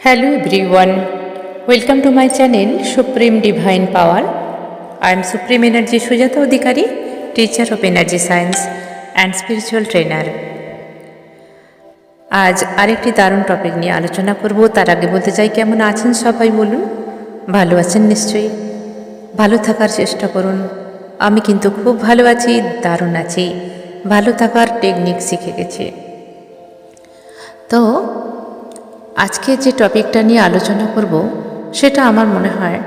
Hello everyone, welcome to my channel Supreme Divine Power. I am Supreme Energy Sujata Odhikari, teacher of Energy Science and Spiritual Trainer. আজ আরেকটি দারুণ topic নিয়ে আলোচনা করব তার আগে বলতে চাই কেমন আছেন সবাই বলুন ভালো আছেন নিশ্চয়ই ভালো থাকার চেষ্টা করুন আমি কিন্তু খুব ভালো আছি দারুণ আছি ভালো থাকার টেকনিক শিখে গেছি তো আজকে যে টপিকটা নিয়ে আলোচনা করব, সেটা আমার মনে হয়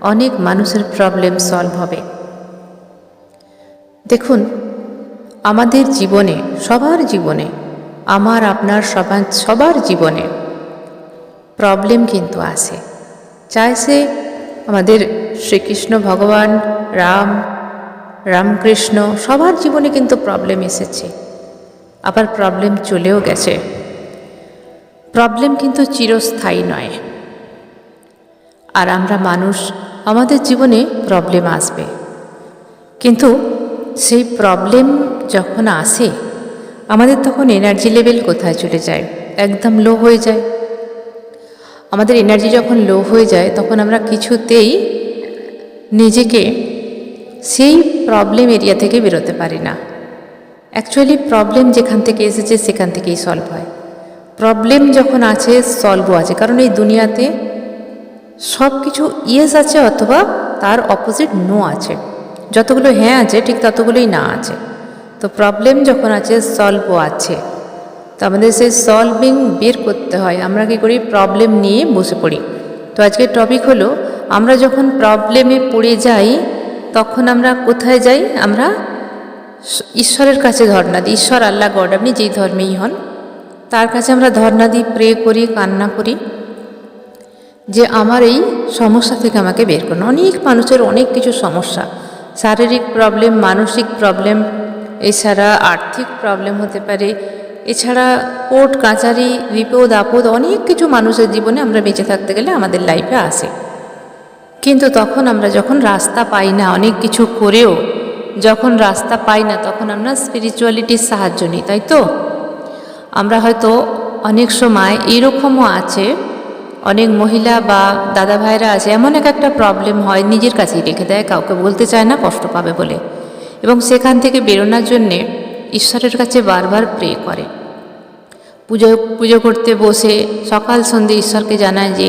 অনেক মানুষের প্রবলেম সলভ হবে। দেখুন, আমাদের জীবনে, সবার জীবনে, আমার, আপনার, সবার সবার জীবনে প্রবলেম কিন্তু আসে চাই সে আমাদের শ্রীকৃষ্ণ ভগবান, রাম, রামকৃষ্ণ, সবার জীবনে কিন্তু প্রবলেম এসেছে। আবার প্রবলেম চলেও গেছে। প্রবলেম কিন্তু চিরস্থায়ী নয়। আর আমরা মানুষ, আমাদের জীবনে প্রবলেম আসবে। কিন্তু সেই প্রবলেম যখন আসে, আমাদের তখন এনার্জি লেভেল কোথায় চলে যায়? একদম লো হয়ে যায়। আমাদের এনার্জি যখন লো হয়ে যায়, তখন আমরা কিছুতেই নিজেকে সেই প্রবলেম এরিয়া থেকে বেরোতে পারি না। অ্যাকচুয়ালি প্রবলেম যেখান থেকে এসেছে, সেখান থেকেই সলভ হয়। প্রবলেম যখন আছে সলভও আছে। কারণ এই দুনিয়াতে সব কিছু ইয়েস আছে অথবা তার অপোজিট নো আছে। যতগুলো হ্যাঁ আছে, ঠিক ততগুলোই না আছে। তো প্রবলেম যখন আছে সলভও আছে। তো আমাদের সেই সলভিং বের করতে হয়। আমরা কী করি? প্রবলেম নিয়ে বসে পড়ি। তো আজকের টপিক হলো, আমরা যখন প্রবলেমে পড়ে যাই, তখন আমরা কোথায় যাই? আমরা ঈশ্বরের কাছে ধর্ণা দিই। ঈশ্বর, আল্লাহ, গড, আপনি যেই ধর্মেই হন। তার কাছে আমরা ধর্ণা দিই প্রে করি, কান্না করি যে আমার এই সমস্যা থেকে আমাকে বের করুন। অনেক মানুষের অনেক কিছু সমস্যা। শারীরিক প্রবলেম মানসিক প্রবলেম এছাড়া আর্থিক প্রবলেম হতে পারে, এছাড়া কোর্ট, কাচারি, বিপদ, আপদ, অনেক কিছু মানুষের জীবনে আমরা বেঁচে থাকতে গেলে আমাদের লাইফে আসে। কিন্তু তখন আমরা যখন রাস্তা পাই না, অনেক কিছু করেও, যখন রাস্তা পাই না, তখন আমরা স্পিরিচুয়ালিটির সাহায্য নিই, তাই তো? আমরা হয়তো অনেক সময় এরকমও আছে, অনেক মহিলা বা দাদা ভাইরা আছে, এমন এক একটা প্রবলেম হয় নিজের কাছেই রেখে দেয়, কাউকে বলতে চায় না, কষ্ট পাবে বলে। এবং সেখান থেকে বেরোনোর জন্যে ঈশ্বরের কাছে বারবার প্রে করে। পুজো পুজো করতে বসে সকাল সন্ধে ঈশ্বরকে জানায় যে,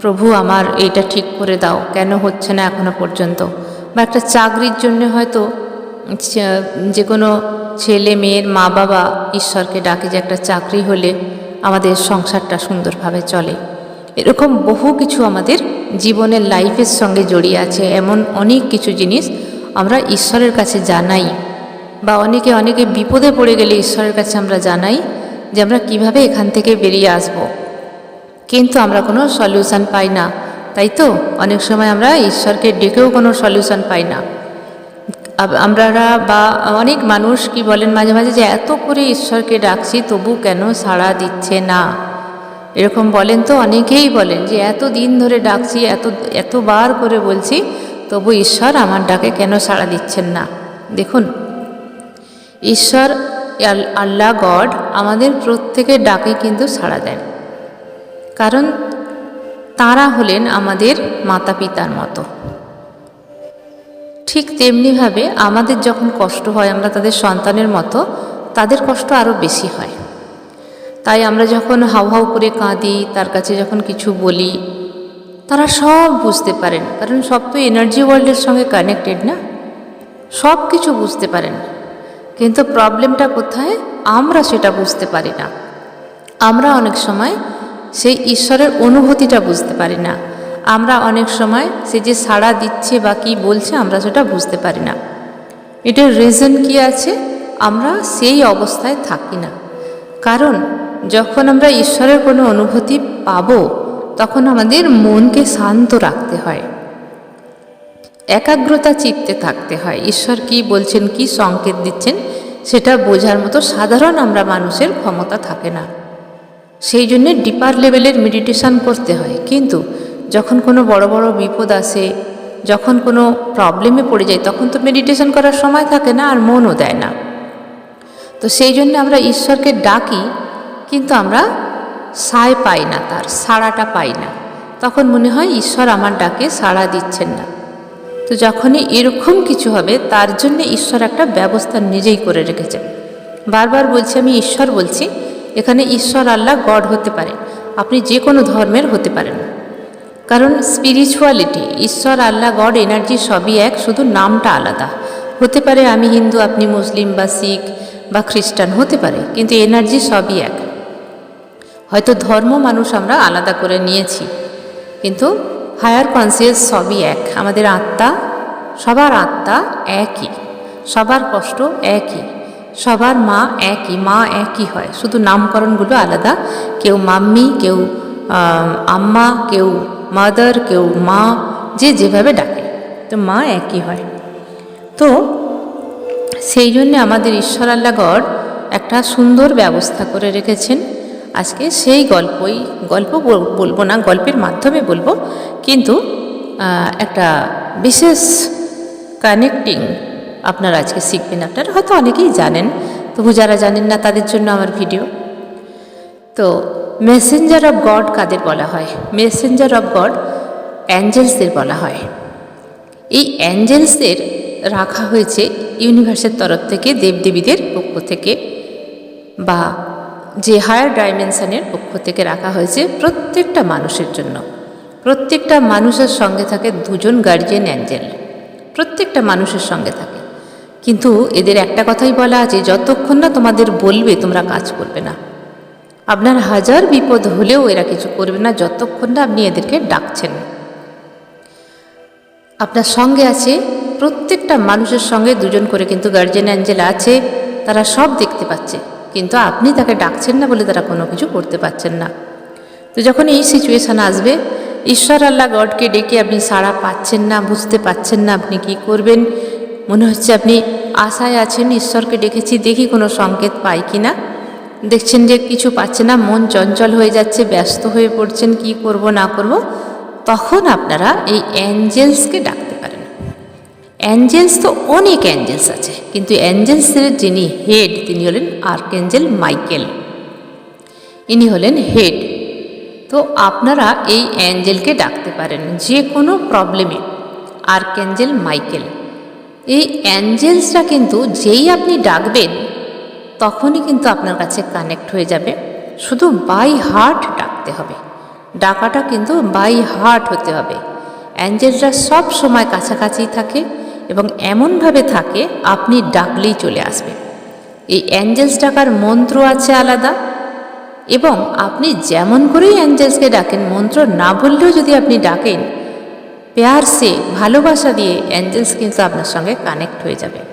প্রভু আমার এইটা ঠিক করে দাও, কেন হচ্ছে না এখনও পর্যন্ত? বা একটা চাকরির জন্য হয়তো, যে কোনো ছেলে মেয়ের মা বাবা ঈশ্বরকে ডাকে যে একটা চাকরি হলে আমাদের সংসারটা সুন্দরভাবে চলে। এরকম বহু কিছু আমাদের জীবনের লাইফের সঙ্গে জড়িয়ে আছে। এমন অনেক কিছু জিনিস আমরা ঈশ্বরের কাছে জানাই বা অনেকে অনেকে বিপদে পড়ে গেলে ঈশ্বরের কাছে আমরা জানাই যে আমরা কীভাবে এখান থেকে বেরিয়ে আসব। কিন্তু আমরা কোনো সলিউশন পাই না। তাই তো? অনেক সময় আমরা ঈশ্বরকে ডেকেও কোনো সলিউশন পাই না। আমরা বা অনেক মানুষ কি বলেন মাঝে মাঝে যে, এত করে ঈশ্বরকে ডাকছি, তবু কেন সাড়া দিচ্ছে না? এরকম বলেন তো অনেকেই বলেন যে, এত দিন ধরে ডাকছি, এত এতবার করে বলছি, তবু ঈশ্বর আমার ডাকে কেন সাড়া দিচ্ছেন না? দেখুন, ঈশ্বর আল্লাহ গড আমাদের প্রত্যেকের ডাকে কিন্তু সাড়া দেন। কারণ তারা হলেন আমাদের মাতা পিতার মতো। ঠিক তেমনিভাবে আমাদের যখন কষ্ট হয় আমরা তাদের সন্তানের মতো, তাদের কষ্ট আরও বেশি হয়। তাই আমরা যখন হাউ হাউ করে কাঁদি, তার কাছে যখন কিছু বলি, তারা সব বুঝতে পারেন। কারণ সব তো এনার্জি ওয়ার্ল্ডের সঙ্গে কানেক্টেড না? সব কিছু বুঝতে পারেন। কিন্তু প্রবলেমটা কোথায়? আমরা সেটা বুঝতে পারি না। আমরা অনেক সময় সেই ঈশ্বরের অনুভূতিটা বুঝতে পারি না। আমরা অনেক সময় সে যে সাড়া দিচ্ছে বা কী বলছে আমরা সেটা বুঝতে পারি না। এটার রিজন কি আছে? আমরা সেই অবস্থায় থাকি না। কারণ যখন আমরা ঈশ্বরের কোনো অনুভূতি পাব, তখন আমাদের মনকে শান্ত রাখতে হয়। একাগ্রতা চিত্তে থাকতে হয়। ঈশ্বর কি বলছেন, কি সংকেত দিচ্ছেন, সেটা বোঝার মতো সাধারণ আমরা মানুষের ক্ষমতা থাকে না। সেই জন্যে ডিপার লেভেলের মেডিটেশান করতে হয়। কিন্তু যখন কোনো বড় বড় বিপদ আসে, যখন কোনো প্রবলেমে পড়ে যায়, তখন তো মেডিটেশন করার সময় থাকে না আর মনও দেয় না। তো সেই জন্য আমরা ঈশ্বরকে ডাকি, কিন্তু আমরা সায় পাই না, তার সাড়াটা পাই না। তখন মনে হয়, ঈশ্বর আমার ডাকে সাড়া দিচ্ছেন না। তো যখনই এরকম কিছু হবে, তার জন্য ঈশ্বর একটা ব্যবস্থা নিজেই করে রেখেছেন বারবার বলছি আমি, ঈশ্বর বলছি, এখানে ঈশ্বর, আল্লাহ, গড হতে পারে। আপনি যে কোনো ধর্মের হতে পারেন। কারণ স্পিরিচুয়ালিটি ঈশ্বর, আল্লাহ গড এনার্জি সবই এক, শুধু নামটা আলাদা। হতে পারে আমি হিন্দু, আপনি মুসলিম বা শিখ বা খ্রিস্টান, হতে পারে, কিন্তু এনার্জি সবই এক। হয়তো ধর্ম মানুষ আমরা আলাদা করে নিয়েছি, কিন্তু হায়ার কনসিয়াস সবই এক। আমাদের আত্মা, সবার আত্মা একই, সবার কষ্ট একই, সবার মা একই মা একই হয়। শুধু নামকরণগুলো আলাদা, কেউ মাম্মি, কেউ আম্মা, কেউ মাদার কেউ মা, যে যেভাবে ডাকে, তো মা একই হয়। তো সেই জন্যে আমাদের ঈশ্বর আল্লাহ গড একটা সুন্দর ব্যবস্থা করে রেখেছেন। আজকে সেই গল্পই, গল্প বলব না, গল্পের মাধ্যমে বলব। কিন্তু একটা বিশেষ কানেক্টিং আপনারা আজকে শিখবেন। আপনারা হয়তো অনেকেই জানেন, তবু যারা জানেন না তাদের জন্য আমার ভিডিও। তো মেসেঞ্জার অফ গড কাদের বলা হয়? মেসেঞ্জার অফ গড অ্যাঞ্জেলসদের বলা হয়। এই অ্যাঞ্জেলসদের রাখা হয়েছে ইউনিভার্সের তরফ থেকে, দেবদেবীদের পক্ষ থেকে বা যে হায়ার ডাইমেনশনের পক্ষ থেকে রাখা হয়েছে প্রত্যেকটা মানুষের জন্য। প্রত্যেকটা মানুষের সঙ্গে থাকে দুজন গার্জিয়ান অ্যাঞ্জেল প্রত্যেকটা মানুষের সঙ্গে থাকে। কিন্তু এদের একটা কথাই বলা আছে, যতক্ষণ না তোমাদের বলবে, তোমরা কাজ করবে না। আপনার হাজার বিপদ হলেও এরা কিছু করবে না, যতক্ষণ না আপনি এদেরকে ডাকছেন। আপনার সঙ্গে আছে, প্রত্যেকটা মানুষের সঙ্গে দুজন করে কিন্তু গার্জেন অ্যাঞ্জেল আছে, তারা সব দেখতে পাচ্ছে। কিন্তু আপনি তাকে ডাকছেন না বলে তারা কোনো কিছু করতে পারছেন না। তো যখন এই সিচুয়েশান আসবে, ঈশ্বর আল্লাহ গডকে ডেকে আপনি সাড়া পাচ্ছেন না, বুঝতে পাচ্ছেন না আপনি কি করবেন। মনে হচ্ছে আপনি আশায় আছেন, ঈশ্বরকে ডেকেছি, দেখি কোনো সংকেত পাই কি না দেখছেন যে কিছু পাচ্ছে না, মন চঞ্চল হয়ে যাচ্ছে, ব্যস্ত হয়ে পড়ছেন, কি করব, না করব, তখন আপনারা এই অ্যাঞ্জেলসকে ডাকতে পারেন। অ্যাঞ্জেলস তো অনেক অ্যাঞ্জেলস আছে, কিন্তু অ্যাঞ্জেলসের যিনি হেড, তিনি হলেন আর্কেঞ্জেল মাইকেল। ইনি হলেন হেড। তো আপনারা এই অ্যাঞ্জেলকে ডাকতে পারেন, যে কোনো প্রবলেমে, আর্কেঞ্জেল মাইকেল। এই অ্যাঞ্জেলসরা কিন্তু যেই আপনি ডাকবেন তখনই কিন্তু আপনার কাছে কানেক্ট হয়ে যাবে। শুধু বাই হার্ট ডাকতে হবে। ডাকাটা কিন্তু বাই হার্ট হতে হবে। অ্যাঞ্জেলরা সব সময় কাছাকাছি থাকে এবং এমনভাবে থাকে, আপনি ডাকলেই চলে আসবে। এই অ্যাঞ্জেলস ডাকার মন্ত্র আছে আলাদা। এবং আপনি যেমন করেই অ্যাঞ্জেলসকে ডাকেন, মন্ত্র না বললেও যদি আপনি ডাকেন, পেয়ার সে ভালোবাসা দিয়ে অ্যাঞ্জেলস কিন্তু আপনার সঙ্গে কানেক্ট হয়ে যাবে।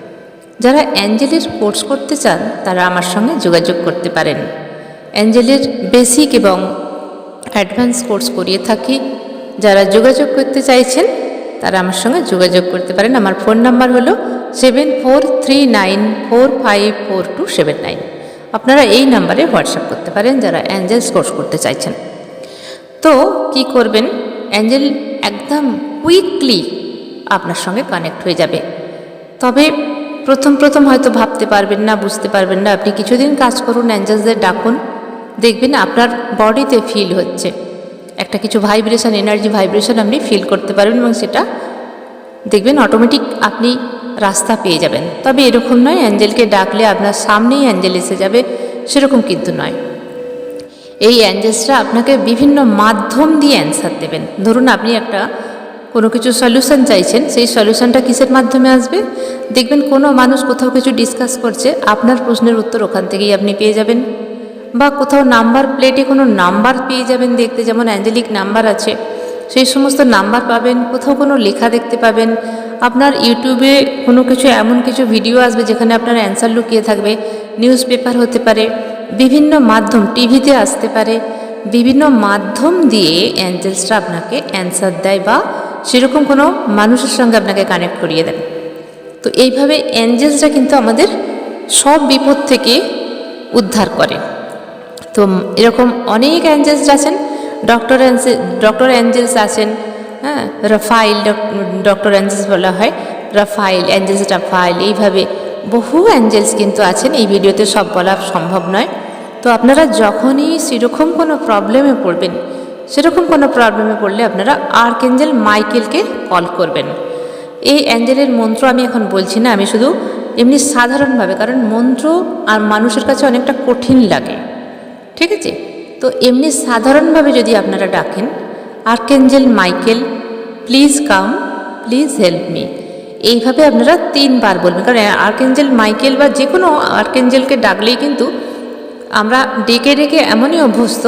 যারা অ্যাঞ্জেলের কোর্স করতে চান, তারা আমার সঙ্গে যোগাযোগ করতে পারেন। অ্যাঞ্জেলের বেসিক এবং অ্যাডভান্স কোর্স করিয়ে থাকি। যারা যোগাযোগ করতে চাইছেন, তারা আমার সঙ্গে যোগাযোগ করতে পারেন। আমার ফোন নাম্বার হলো seven four three nine four five four two seven nine আপনারা এই নাম্বারে হোয়াটসঅ্যাপ করতে পারেন, যারা অ্যাঞ্জেলস কোর্স করতে চাইছেন। তো, কি করবেন? অ্যাঞ্জেল একদম কুইকলি আপনার সঙ্গে কানেক্ট হয়ে যাবে। তবে প্রথম প্রথম হয়তো ভাবতে পারবেন না, বুঝতে পারবেন না। আপনি কিছুদিন কাজ করুন, অ্যাঞ্জেলসদের ডাকুন। দেখবেন আপনার বডিতে ফিল হচ্ছে। একটা কিছু ভাইব্রেশন এনার্জি ভাইব্রেশন আপনি ফিল করতে পারবেন এবং সেটা দেখবেন অটোমেটিক আপনি রাস্তা পেয়ে যাবেন। তবে এরকম নয়, অ্যাঞ্জেলকে ডাকলে আপনার সামনেই অ্যাঞ্জেল এসে যাবে, সেরকম কিন্তু নয়। এই অ্যাঞ্জেলসরা আপনাকে বিভিন্ন মাধ্যম দিয়ে অ্যান্সার দেবেন। ধরুন আপনি একটা কোনো কিছু সলিউশন চাইছেন, সেই সলিউশনটা কিসের মাধ্যমে আসবে? দেখবেন কোনো মানুষ কোথাও কিছু ডিসকাস করছে, আপনার প্রশ্নের উত্তর ওখান থেকেই আপনি পেয়ে যাবেন। বা কোথাও নাম্বার প্লেটে কোনো নাম্বার পেয়ে যাবেন দেখতে, যেমন অ্যাঞ্জেলিক নাম্বার আছে, সেই সমস্ত নাম্বার পাবেন, কোথাও কোনো লেখা দেখতে পাবেন। আপনার ইউটিউবে কোনো কিছু, এমন কিছু ভিডিও আসবে যেখানে আপনার অ্যান্সার লুকিয়ে থাকবে নিউজ পেপার হতে পারে, বিভিন্ন মাধ্যম টিভিতে আসতে পারে, বিভিন্ন মাধ্যম দিয়ে অ্যাঞ্জেলসরা আপনাকে অ্যান্সার দেয় বা সেরকম কোনো মানুষের সঙ্গে আপনাকে কানেক্ট করিয়ে দেন তো এইভাবে অ্যাঞ্জেলসরা কিন্তু আমাদের সব বিপদ থেকে উদ্ধার করে। তো এরকম অনেক অ্যাঞ্জেলস আছেন ডক্টর ডক্টর অ্যাঞ্জেলস আছেন হ্যাঁ রাফাইল ডক্টর অ্যাঞ্জেলস বলা হয় রাফাইল অ্যাঞ্জেলস রাফাইল এইভাবে বহু অ্যাঞ্জেলস কিন্তু আছেন, এই ভিডিওতে সব বলা সম্ভব নয়। তো আপনারা যখনই সেরকম কোনো প্রবলেমে পড়বেন সেরকম কোনো প্রবলেমে পড়লে আপনারা আর্কেঞ্জেল মাইকেলকে কল করবেন। এই অ্যাঞ্জেলের মন্ত্র আমি এখন বলছি না, আমি শুধু এমনি সাধারণভাবে, কারণ মন্ত্র আর মানুষের কাছে অনেকটা কঠিন লাগে। ঠিক আছে? তো এমনি সাধারণভাবে যদি আপনারা ডাকেন archangel Michael please come please help me এইভাবে আপনারা তিনবার বলবেন, কারণ আর্কেঞ্জেল মাইকেল বা যে কোনো আর্কেঞ্জেলকে ডাকলেই কিন্তু আমরা ডেকে ডেকে এমনই অভ্যস্ত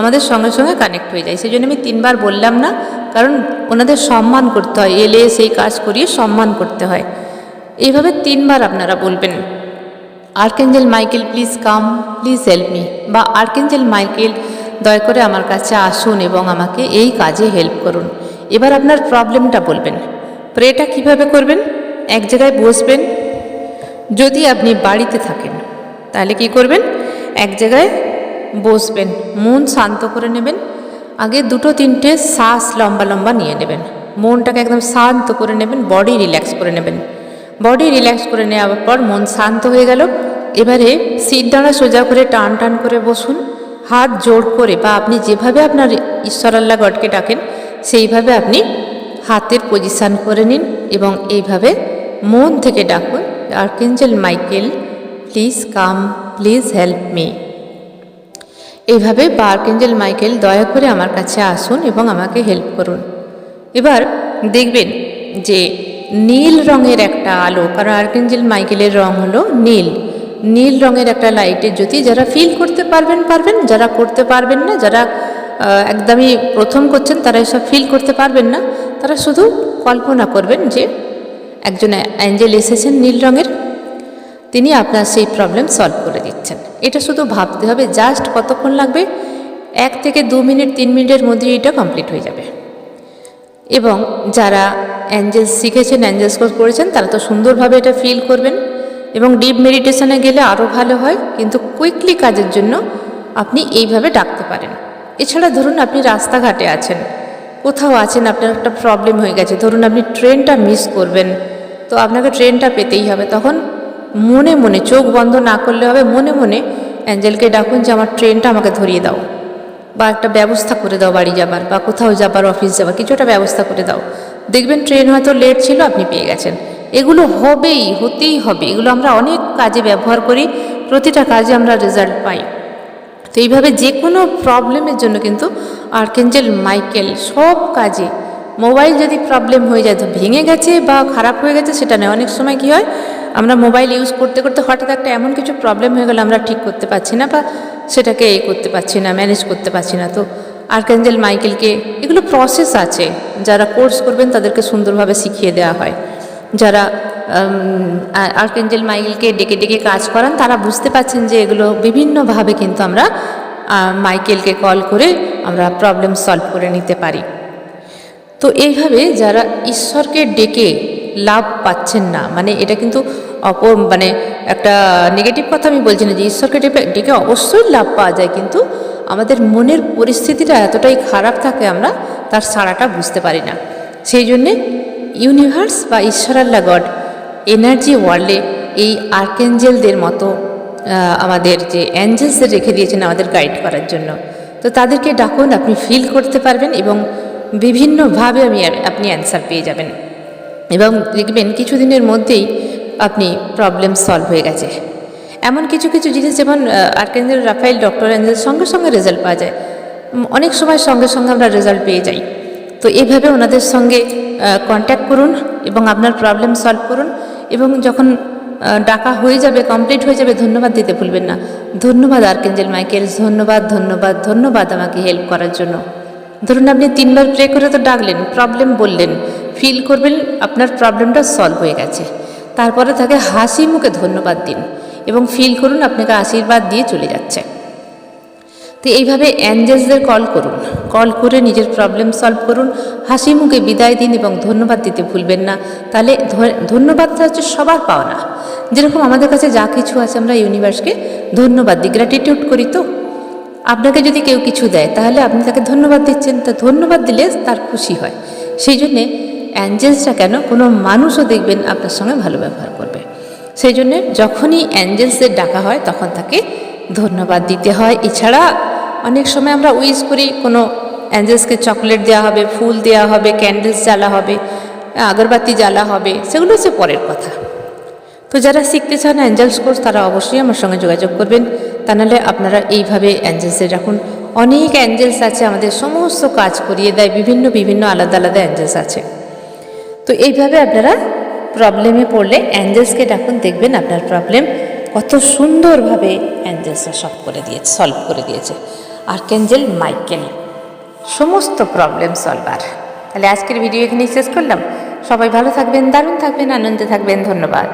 আমাদের সঙ্গে সঙ্গে কানেক্ট হয়ে যায়। সেই জন্য আমি তিনবার বললাম না, কারণ ওনাদের সম্মান করতে হয়। এলে সেই কাজ করিয়ে সম্মান করতে হয়। এইভাবে তিনবার আপনারা বলবেন, archangel Michael please come please help me বা, আর্কেঞ্জেল মাইকেল, দয়া করে আমার কাছে আসুন এবং আমাকে এই কাজে হেল্প করুন। এবার আপনার প্রবলেমটা বলবেন। প্রেটা কীভাবে করবেন? এক জায়গায় বসবেন। যদি আপনি বাড়িতে থাকেন, তাহলে কি করবেন? এক জায়গায় বসবেন, মন শান্ত করে নেবেন। আগে দুটো, তিনটে শ্বাস লম্বা লম্বা নিয়ে নেবেন। মনটাকে একদম শান্ত করে নেবেন বডি রিল্যাক্স করে নেবেন। বডি রিল্যাক্স করে নেওয়ার পর মন শান্ত হয়ে গেল। এবারে সিট দাঁড়া সোজা করে টান টান করে বসুন। হাত জোড় করে বা আপনি যেভাবে আপনার ঈশ্বর আল্লাহ গডকে ডাকেন, সেইভাবে আপনি হাতের পজিশান করে নিন এবং এইভাবে মন থেকে ডাকুন archangel Michael please come please help me এইভাবে বা আর্কেঞ্জেল মাইকেল দয়া করে আমার কাছে আসুন এবং আমাকে হেল্প করুন। এবার দেখবেন যে নীল রঙের একটা আলো, কারণ আর্কেঞ্জেল মাইকেলের রং হলো নীল। নীল রঙের একটা লাইটের জ্যোতি, যারা ফিল করতে পারবেন পারবেন, যারা করতে পারবেন না, যারা একদমই প্রথম করছেন, তারা এসব ফিল করতে পারবেন না। তারা শুধু কল্পনা করবেন যে একজন অ্যাঞ্জেল এসেছেন নীল রঙের। তিনি আপনার সেই প্রবলেম সলভ করে দিচ্ছেন। এটা শুধু ভাবতে হবে জাস্ট কতক্ষণ লাগবে? এক থেকে দু মিনিট, তিন মিনিটের মধ্যে এটা কমপ্লিট হয়ে যাবে। এবং যারা অ্যাঞ্জেলস শিখেছেন অ্যাঞ্জেলস কোর্স করেছেন, তারা তো সুন্দরভাবে এটা ফিল করবেন। এবং ডিপ মেডিটেশনে গেলে আরও ভালো হয়, কিন্তু কুইকলি কাজের জন্য আপনি এইভাবে ডাকতে পারেন। এছাড়া ধরুন আপনি রাস্তাঘাটে আছেন, কোথাও আছেন, আপনার একটা প্রবলেম হয়ে গেছে, ধরুন আপনি ট্রেনটা মিস করবেন, তো আপনাকে ট্রেনটা পেতেই হবে। তখন মনে মনে, চোখ বন্ধ না করলে হবে, মনে মনে অ্যাঞ্জেলকে ডাকুন যে আমার ট্রেনটা আমাকে ধরিয়ে দাও। বা একটা ব্যবস্থা করে দাও বাড়ি যাবার, বা কোথাও যাবার, অফিস যাবার, কিছু একটা ব্যবস্থা করে দাও। দেখবেন ট্রেন হয়তো লেট ছিল, আপনি পেয়ে গেছেন। এগুলো হবেই, হতেই হবে। এগুলো আমরা অনেক কাজে ব্যবহার করি, প্রতিটা কাজে আমরা রেজাল্ট পাই। তো এইভাবে যে কোনো প্রবলেমের জন্য কিন্তু আর্কেঞ্জেল, মাইকেল সব কাজে মোবাইল যদি প্রবলেম হয়ে যায়, তো ভেঙে গেছে বা খারাপ হয়ে গেছে, সেটা নয়। অনেক সময় কি হয়, আমরা মোবাইল ইউজ করতে করতে হঠাৎ একটা এমন কিছু প্রবলেম হয়ে গেলে, আমরা ঠিক করতে পারছি না বা সেটাকে এ করতে পারছি না ম্যানেজ করতে পারছি না। তো আর্কেঞ্জেল মাইকেলকে এগুলো প্রসেস আছে। যারা কোর্স করবেন, তাদেরকে সুন্দরভাবে শিখিয়ে দেওয়া হয়। যারা আর্কেঞ্জেল মাইকেলকে ডেকে ডেকে কাজ করান, তারা বুঝতে পারছেন যে এগুলো বিভিন্নভাবে কিন্তু আমরা মাইকেলকে কল করে আমরা প্রবলেম সলভ করে নিতে পারি। তো এইভাবে যারা ঈশ্বরকে ডেকে লাভ পাচ্ছেন না মানে এটা কিন্তু অপর মানে একটা নেগেটিভ কথা আমি বলছি না যে ঈশ্বরকে ডেকে ডেকে অবশ্যই লাভ পাওয়া যায়, কিন্তু আমাদের মনের পরিস্থিতিটা এতটাই খারাপ থাকে আমরা, তার সাড়াটা বুঝতে পারি না। সেই জন্যে ইউনিভার্স বা ঈশ্বর আল্লাহ গড এনার্জি ওয়ার্ল্ডে এই আর্কেঞ্জেলদের মতো আমাদের যে অ্যাঞ্জেলসে রেখে দিয়েছেন আমাদের গাইড করার জন্য। তো তাদেরকে ডাকুন, আপনি ফিল করতে পারবেন এবং বিভিন্নভাবে আমি আপনি অ্যান্সার পেয়ে যাবেন। এবং দেখবেন কিছুদিনের মধ্যেই আপনি প্রবলেম সলভ হয়ে গেছে। এমন কিছু কিছু জিনিস যেমন আর্কেঞ্জেল রাফাইল ডক্টর অ্যাঞ্জেল সঙ্গে সঙ্গে রেজাল্ট পাওয়া যায়। অনেক সময় সঙ্গে সঙ্গে আমরা রেজাল্ট পেয়ে যাই। তো এইভাবে ওনাদের সঙ্গে কন্ট্যাক্ট করুন এবং আপনার প্রবলেম সলভ করুন এবং যখন ডাকা হয়ে যাবে কমপ্লিট হয়ে যাবে, ধন্যবাদ দিতে ভুলবেন না। ধন্যবাদ আর্কেঞ্জেল মাইকেল ধন্যবাদ ধন্যবাদ ধন্যবাদ আমাকে হেল্প করার জন্য। ধরুন আপনি তিনবার প্রে করে তো ডাকলেন প্রবলেম বললেন ফিল করবেন, আপনার প্রবলেমটা সলভ হয়ে গেছে। তারপরে তাকে হাসি মুখে ধন্যবাদ দিন এবং ফিল করুন আপনাকে আশীর্বাদ দিয়ে চলে যাচ্ছে। তো এইভাবে অ্যাঞ্জেলসদের কল করুন কল করে নিজের প্রবলেম সলভ করুন, হাসি মুখে বিদায় দিন এবং ধন্যবাদ দিতে ভুলবেন না। তাহলে ধন্যবাদটা হচ্ছে সবার পাওনা। যেরকম আমাদের কাছে যা কিছু আছে আমরা ইউনিভার্সকে ধন্যবাদ দিই গ্র্যাটিটিউড করি তো। আপনাকে যদি কেউ কিছু দেয়, তাহলে আপনি তাকে ধন্যবাদ দিচ্ছেন। তা ধন্যবাদ দিলে তার খুশি হয়। সেই জন্যে অ্যাঞ্জেলসটা কেন কোনো মানুষও দেখবেন আপনার সঙ্গে ভালো ব্যবহার করবে। সেই জন্যে যখনই অ্যাঞ্জেলসদের ডাকা হয়, তখন তাকে ধন্যবাদ দিতে হয়। এছাড়া অনেক সময় আমরা উইশ করি, কোনো অ্যাঞ্জেলসকে চকলেট দেওয়া হবে, ফুল দেওয়া হবে, ক্যান্ডেলস জ্বালা হবে, আগরবাতি জ্বালা হবে, সেগুলো হচ্ছে পরের কথা। তো যারা শিখতে চান অ্যাঞ্জেলস কোর্স, তারা অবশ্যই আমার সঙ্গে যোগাযোগ করবেন। তা নাহলে আপনারা এইভাবে অ্যাঞ্জেলসের রাখুন। অনেক অ্যাঞ্জেলস আছে, আমাদের সমস্ত কাজ করিয়ে দেয়, বিভিন্ন বিভিন্ন আলাদা আলাদা অ্যাঞ্জেলস আছে। তো এইভাবে আপনারা প্রবলেমে পড়লে অ্যাঞ্জেলসকে ডাকুন, দেখবেন আপনার প্রবলেম কত সুন্দরভাবে অ্যাঞ্জেলসরা সলভ করে দিয়েছে সলভ করে দিয়েছে। আর্কেঞ্জেল মাইকেল সমস্ত প্রবলেম সলভার তাহলে আজকের ভিডিও এখানেই শেষ করলাম। সবাই ভালো থাকবেন, দারুণ থাকবেন, আনন্দে থাকবেন, ধন্যবাদ।